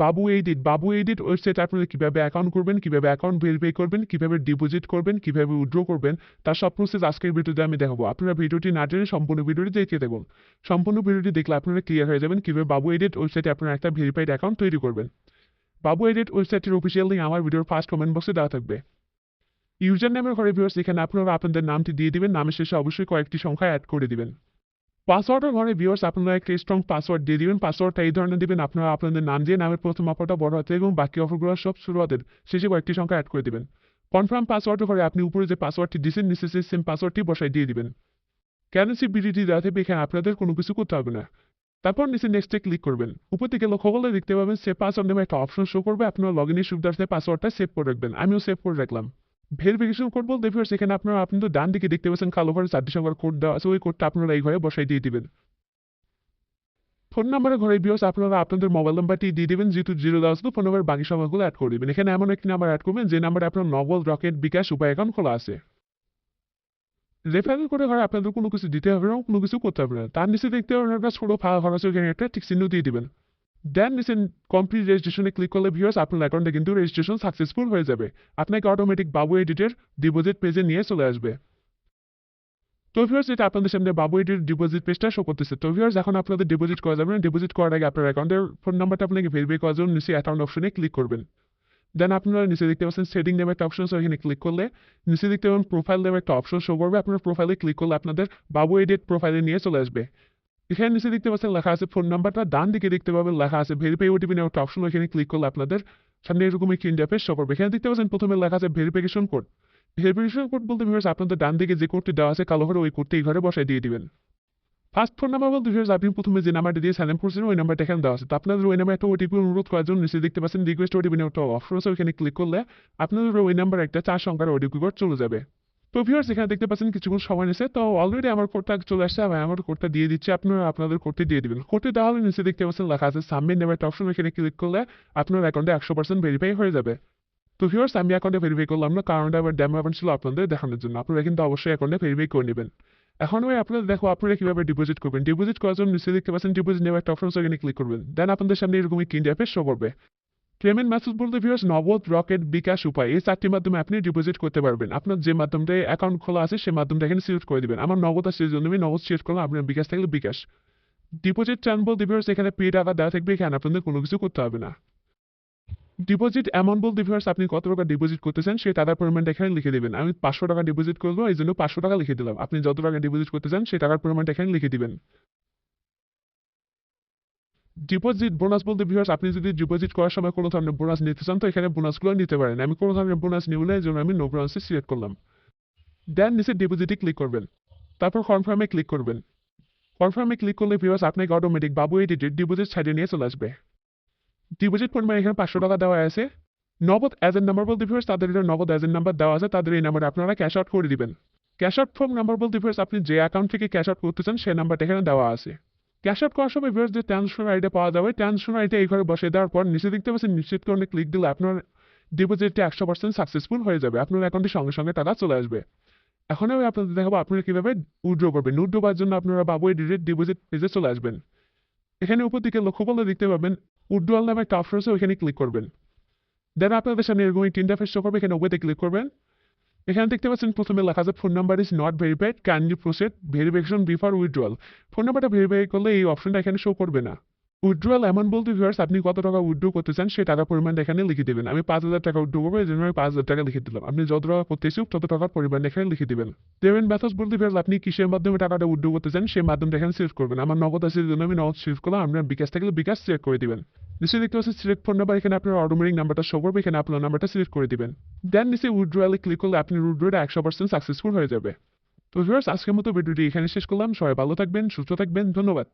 বাবু edit বাবু edit website আপনারা কীভাবে account করবেন, কীভাবে অ্যাকাউন্ট ভেরিফাই করবেন, কীভাবে ডিপোজিট করবেন, কীভাবে উইথড্র করবেন, তার সব প্রসেস আজকের ভিডিওতে আমি দেখাবো। আপনারা ভিডিওটি না জেনে সম্পূর্ণ ভিডিওটি দেখে দেখুন। সম্পূর্ণ ভিডিওটি দেখলে আপনারা ক্লিয়ার হয়ে যাবেন কীভাবে বাবু এডিট ওয়েবসাইটে আপনারা একটা ভেরিফাইড অ্যাকাউন্ট তৈরি করবেন। বাবু এডিট ওয়েবসাইটের অফিসিয়াল লিঙ্ক আমার ভিডিওর ফার্স্ট কমেন্ট বক্সে দেওয়া থাকবে। ইউজার নামের ঘরে ভিউয়ার্স এখানে আপনারা আপনাদের নামটি দিয়ে দিবেন, নামের শেষে অবশ্যই কয়েকটি সংখ্যা অ্যাড করে দিবেন। পাসওয়ার্ডের ঘরে ভিউয়ার্স আপনারা একটা স্ট্রং পাসওয়ার্ড দিয়ে দিবেন। পাসওয়ার্ডটা এই ধরনের দিবেন, আপনারা আপনাদের নাম দিয়ে নামের প্রথম অফারটা বড় হাতে এবং বাকি অফারগুলো সব শুরু শেষে কয়েকটি সংখ্যা অ্যাড করে দিবেন। কনফার্ম পাসওয়ার্ডের ঘরে আপনি উপরে যে পাসওয়ার্ডটি দিচ্ছেন নিচে সেই সেম পাসওয়ার্ডটি বসাই দিয়ে দিবেন। ক্যারেন্সি বিডিটি দেওয়া থাকবে, এখানে আপনাদের কোনো কিছু করতে হবে না। তারপর নিচে নেক্সটে ক্লিক করবেন। উপর থেকে লক্ষ্য করলে দেখতে পাবেন সেভ পাসওয়ার্ড নামে একটা অপশন শো করবে। আপনারা লগ ইনের সুবিধার্থে পাসওয়ার্ডটা সেভ করে রাখবেন। আমিও সেভ করে রাখলাম। ভেরিফিকেশন কোড বলতে ভিউয়ার্স এখানে আপনারা আপনাদের ডান দিকে দেখতে পাচ্ছেন কালো ঘরে চারটি সংখ্যার কোড দেওয়া আছে, ওই কোডটা আপনারা এই ঘরে বসাই দিয়ে দিবেন। ফোন নাম্বারের ঘরে বিয়স আপনারা আপনাদের মোবাইল নাম্বারটি দিয়ে দিবেন, যেহেতু জিরো দেওয়া আছে ফোন নাম্বার বাকি সংখ্যাগুলো অ্যাড করে দিবেন। এখানে এমন একটি নাম্বার অ্যাড করবেন, যে নাম্বারে আপনার নগদ রকেট বিকাশ, উপায় অ্যাকাউন্ট খোলা আছে। রেফারেল করে ঘরে আপনাদের কোনো কিছু দিতে হবে না, কোনো কিছু করতে হবে না। তার নিচে দেখতে হবে একটা ছোটো ফাঁকা আছে, ওখানে একটা ঠিক চিহ্ন দিয়ে দিবেন। দেন নিচে কমপ্লিট রেজিস্ট্রেশনে ক্লিক করলে ভিউয়ার্স আপনার অ্যাকাউন্টে কিন্তু রেজিস্ট্রেশন সাকসেসফুল হয়ে যাবে। আপনাকে অটোমেটিক বাবু এডিটের ডিপোজিট পেজে নিয়ে চলে আসবে। তো ভিউয়ার্স এটা আপনাদের সামনে বাবু এডিট ডিপোজিট পেজটা শো করতেছে। তো ভিউয়ার্স এখন আপনাদের ডিপোজিট করা যাবে না। ডিপোজিট করার আগে আপনার অ্যাকাউন্টের ফোন নাম্বারটা আপনাকে ভেরিফাই করার জন্য নিচে অ্যাকাউন্ট অপশনে ক্লিক করবেন। দেন আপনারা নিচে দেখতে পাচ্ছেন সেটিং নেমে একটা অপশন এখানে ক্লিক করলে নিচে দেখতে পাবেন প্রোফাইল নেমে একটা অপশন শো করবে। আপনার প্রোফাইলে ক্লিক করলে আপনাদের বাবু এডিট প্রোফাইলে নিয়ে চলে আসবে। এখানে নিচে দেখতে পাচ্ছেন লেখা আছে ফোন নাম্বারটা ডান দিকে দেখতে পাবেন লেখা আছে ভেরিফাই ওটিপি নেওয়ার একটা অপশন এখানে ক্লিক করলে আপনাদের সামনে এরকম একটি ইন্টারফেস শো করবে। এখানে দেখতে পাচ্ছেন প্রথমে লেখা আছে ভেরিফিকেশন কোড ভেরিফিকেশন কোড বলতে ভিউয়ার্স আপনাদের ডান দিকে যে কোডটি দেওয়া আছে কালো ঘরে ওই কোডটি এই ঘরে বসাই দিয়ে দিবেন। ফার্স্ট ফোন নাম্বার বলতে ভিউয়ার্স আপনি প্রথমে যে নাম্বারটি দিয়ে সাইন করছেন, ওই নাম্বারটা এখানে দেওয়া আছে। তো আপনাদের ওই নাম্বার একটা ওটিপি অনুরোধ করার জন্য নিচে দেখতে পাচ্ছেন রিকোয়েস্ট ওটিপি নেওয়ার একটা অপশন আছে, ওইখানে ক্লিক করলে আপনাদের ওই নাম্বার একটা চার সংখ্যার ওটিপি কোড চলে যাবে। তো ভিউয়ার্স এখানে দেখতে পাচ্ছেন কিছুক্ষণ সময় নিছে তো অলরেডি আমার কোডটা চলে আসছে আমি আমার কোডটা দিয়ে দিচ্ছি। আপনারা আপনাদের কোডটি দিয়ে দিবেন। কোডটি দেওয়া হলে নিচে দেখতে পাচ্ছেন লেখা আছে সাবমিট একটা অপশন এখানে ক্লিক করলে আপনার অ্যাকাউন্টে একশো পার্সেন্ট ভেরিফাই হয়ে যাবে। তো ভিউয়ার্স আমি অ্যাকাউন্টে ভেরিফাই করলাম না কারণটা আবার ড্যাম অ্যাকাউন্ট ছিল আপনাদের দেখানোর জন্য। আপনারা কিন্তু অবশ্যই অ্যাকাউন্টে ভেরিফাই করে নেবেন। এখন ওই আপনাদের দেখো, আপনারা কীভাবে ডিপোজিট করবেন। ডিপোজিট করার জন্য নিচে দেখতে পাচ্ছেন ডিপোজিট নেওয়ার একটা অপশন এখানে ক্লিক করবেন। দেন আপনাদের সামনে এরকম একটি ইন্ডিয়া শো করবে। পেমেন্ট মেথড বলতে ভিউয়ার্স নগদ রকেট বিকাশ উপায় এই চারটির মাধ্যমে আপনি ডিপোজিট করতে পারবেন। আপনার যে মাধ্যমটা অ্যাকাউন্ট খোলা আছে সেই মাধ্যমটা এখানে সিলেক্ট করে দিবেন। আমার নগদ আছে জন্য আমি নগদ সিলেক্ট করলাম। আপনার বিকাশ থাকলে বিকাশ ডিপোজিট চান বলতে ভিউয়ার্স এখানে পে টাকা দেওয়া থাকবে, এখানে আপনাদের কোনো কিছু করতে হবে না। ডিপোজিট অ্যামাউন্ট বলতে ভিউয়ার্স আপনি কত টাকা ডিপোজিট করতে চান সেই টাকার পরিমাণটা এখানে লিখে দেবেন। আমি পাঁচশো টাকা ডিপোজিট করব, এই জন্য পাঁচশো টাকা লিখে দিলাম। আপনি যত টাকা ডিপোজিট করতে চান, সেই টাকার পরিমাণটা এখানে লিখে দিবেন। ডিপোজিট বোনাস বলতে ভিউয়ার্স আপনি যদি ডিপোজিট করার সময় কোনো ধরনের বোনাস নিতে চান, তো এখানে বোনাসগুলো নিতে পারেন। আমি কোনো ধরনের বোনাস নিব না, এই জন্য আমি নো বোনাসে সিলেক্ট করলাম। দেন নিচে ডিপোজিটে ক্লিক করবেন। তারপর কনফার্মে ক্লিক করবেন। কনফার্মে ক্লিক করলে ভিউয়ার্স আপনাকে অটোমেটিক বাবু এডিটেড ডিপোজিট সাইডে নিয়ে চলে আসবে। ডিপোজিট পরিমাণ এখানে পাঁচশো টাকা দেওয়া আছে। নগদ এজেন্ট নাম্বার বলতে ভিউয়ার্স তাদের এটা নগদ এজেন্ট নাম্বার দেওয়া আছে, তাদের এই নাম্বারে আপনারা ক্যাশ আউট করে দিবেন। ক্যাশ আউট ফর্ম নাম্বার বলতে ভিউয়ার্স আপনি যে অ্যাকাউন্ট থেকে ক্যাশ আউট করতে চান, সেই নাম্বারটা এখানে দেওয়া আছে। ক্যাশ আউট করার সময় ভিউয়ার্স যে ট্রান্সফার আইডিয়া পাওয়া যাবে ট্রান্সফার আইডিয়া এই ঘরে বসে দেওয়ার পর নিচে দেখতে পাচ্ছেন নিশ্চিত করে ক্লিক দিলে আপনার ডিপোজিটটি একশো পার্সেন্ট সাকসেসফুল হয়ে যাবে। আপনার অ্যাকাউন্টে সঙ্গে সঙ্গে টাকা চলে আসবে। এখন আমি আপনাদের দেখাবো আপনারা কীভাবে উইড্রো করবেন। উইড্রো করার জন্য আপনারা বাবু এই ডিরেক্ট ডিপোজিট পেজে চলে আসবেন। এখানে উপর দিকে লক্ষ্য করলে দেখতে পাবেন উইড্রোয়াল নামে অপশন আছে, ওইখানে ক্লিক করবেন। দেন আপনাদের সামনে এরকম একটি ইন্টারফেস শো করবে, এখানে ওয়েতে ক্লিক করবেন। এখানে দেখতে পাচ্ছেন প্রথমে লেখা আছে phone number is not verified kindly proceed verification before withdrawal phone নাম্বারটা ভেরিফাই করলে এই অপশনটা এখানে শো করবে না। উইথড্রয়াল এমন বলতে ভিউয়ার্স আপনি কত টাকা উইথড্র করতে চান, সেই টাকার পরিমাণ এখানে লিখে দেবেন। আমি পাঁচ হাজার টাকা উইথড্র করব, এই জন্য আমি পাঁচ হাজার টাকা লিখে দিলাম। আপনি যত টাকা করতে ইচ্ছুক তত টাকার পরিমাণ এখানে লিখে দিবেন। পেমেন্ট মেথড বলতে ভিউয়ার্স আপনি কিসের মাধ্যমে টাকাটা উইথড্র করতে চান, সেই মাধ্যমটা এখানে সিলেক্ট করবেন। আমার নগদ আছে জন্য আমি নগদ সিলেক্ট করলাম। আপনার বিকাশ থাকলে বিকাশ চেক করে দিবেন। নিচে দেখতে পাচ্ছেন সিলেক্ট ফোন নাম্বার এখানে আপনার অটোমেটিক নাম্বারটা শো করবে, এখানে আপনার নাম্বারটা সিলেক্ট করে দিবেন। দেন নিচে উইথড্রয়ালে ক্লিক করলে আপনি উইথড্রটা একশো পার্সেন্ট সাকসেসফুল হয়ে যাবে। তো ভিউয়ার্স আজকের মতো ভিডিওটি এখানে শেষ করলাম। সবাই ভালো থাকবেন, সুস্থ থাকবেন, ধন্যবাদ।